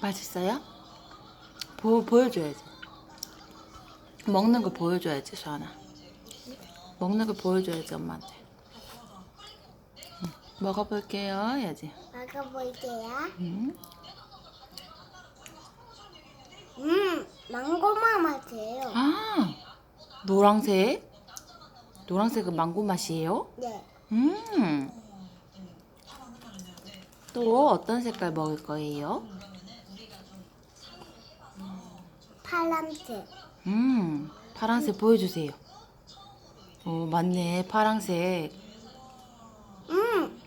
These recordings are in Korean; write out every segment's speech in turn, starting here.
맛있어요? 보, 보여줘야지. 먹는 거 보여줘야지, 수아나. 먹는 거 보여줘야지, 엄마한테. 응, 먹어볼게요, 해야지. 먹어볼게요. 응? 음, 망고맛 맛이에요. 아, 노랑색? 노랑색은 망고 맛이에요? 네. 음. 또 어떤 색깔 먹을 거예요? 파란색. 음, 파란색 보여주세요. 오, 맞네, 파란색. 음,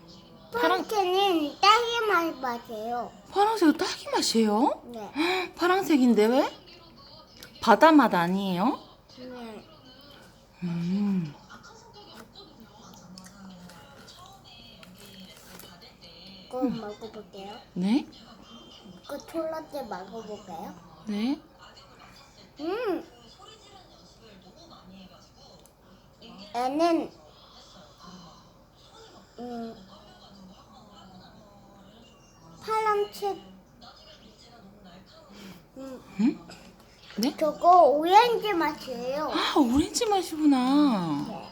파란- 파란색은 딸기 맛 맛이에요. 파란색은 딸기 맛이에요? 네. 파란색인데 왜? 바다 맛 아니에요? 네. 음, 이거 먹어볼게요. 네? 이거 초록색 먹어볼까요? 네? 음. 얘는 음 파란색 음 음? 네? 저거 오렌지 맛이에요. 아, 오렌지 맛이구나. 네.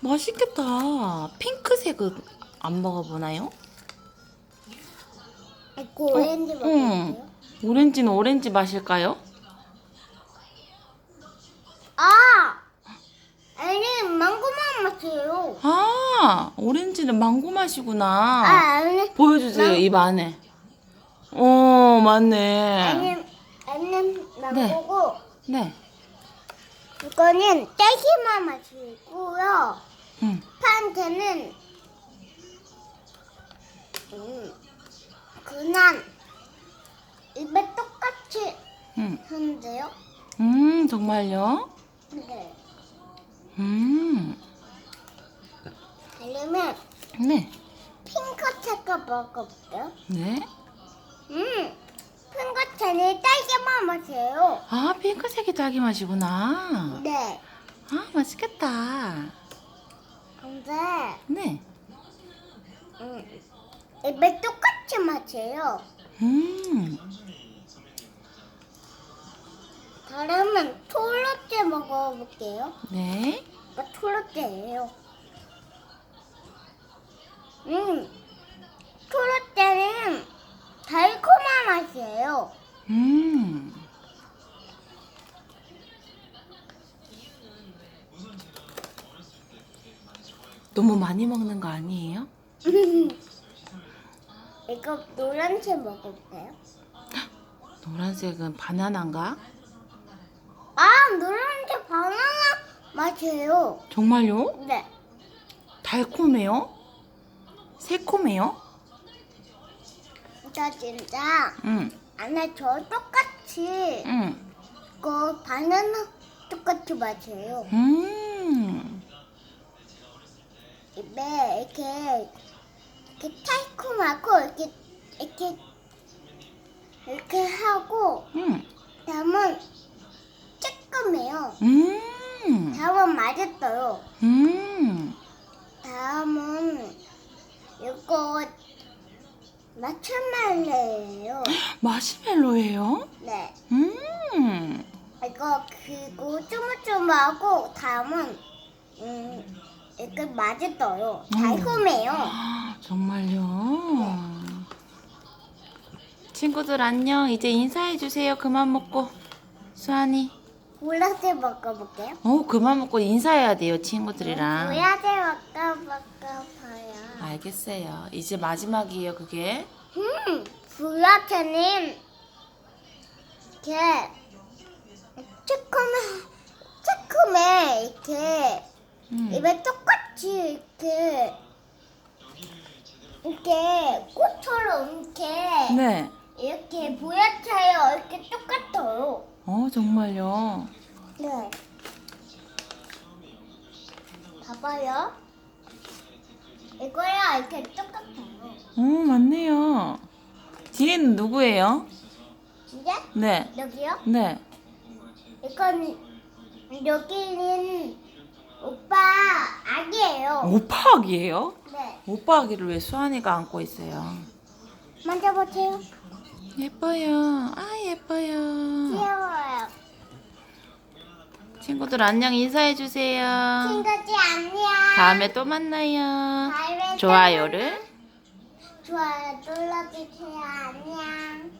맛있겠다. 핑크색은 안 먹어보나요? 이거 오렌지 응. 맛이에요. 오렌지는 오렌지 맛일까요? 맛 맛이에요. 아, 오렌지는 망고 아, 맛이구나. 아니 보여주세요, 망- 입 안에. 어, 맞네. 아니 아니 망고고 네. 이거는 딸기맛 맛이고요. 응. 파란색은 음, 그냥 입에 똑같이 응. 하는데요. 음, 정말요? 네. 음, 네. 핑크색을 먹어볼게요. 네. 음, 핑크색이 딸기맛 맛이에요. 아, 핑크색이 딸기 맛이구나. 네. 아, 맛있겠다. 근데 네. 음, 입에 똑같이 맛이에요. 음, 다음은 초록색 먹어볼게요. 네. 이거 초록색이에요. 음, 초록색은 달콤한 맛이에요. 음. 너무 많이 먹는 거 아니에요? 이거 노란색 먹어볼까요? 노란색은 바나나인가? 아, 노란색 바나나 맛이에요. 정말요? 네. 달콤해요? 새콤해요? 저 진짜 응, 안에 저 똑같이 응. 그 바나나 똑같이 맛이에요. 음, 입에 이렇게 이렇게 달콤하고 이렇게 이렇게 이렇게 하고 음, 다음은 쬐끔해요. 음, 다음은 맛있어요. 음. 마차말레예요. 마시멜로예요? 네. 음, 이거 그리고 쭈물쭈물하고 다음은 음 이거 맛있어요. 달콤해요. 아, 정말요? 친구들 안녕. 이제 인사해 주세요. 그만 먹고. 수아니. 보라색 먹어볼게요. 어, 그만 먹고 인사해야 돼요, 친구들이랑. 보라색 먹어볼까봐요. 알겠어요. 이제 마지막이에요, 그게. 음, 보라색은 이렇게 새콤해, 새콤해 이렇게 음. 입에 똑같이 이렇게 이렇게 꽃처럼 이렇게 네. 이렇게 보라차요 이렇게 똑같아요. 어, 정말요. 네. 봐봐요. 이거야 이렇게 똑같아요. 어, 맞네요. 뒤에는 누구예요? 진짜? 네. 여기요? 네. 이건 여기는 오빠 아기예요. 오빠 아기예요? 네. 오빠 아기를 왜 수아니가 안고 있어요? 만져보세요. 예뻐요. 아 예뻐요. 귀여워요. 친구들 안녕 인사해 주세요. 안녕. 다음에 또 만나요. 다음에 또 좋아요를 좋아요 눌러주세요. 안녕.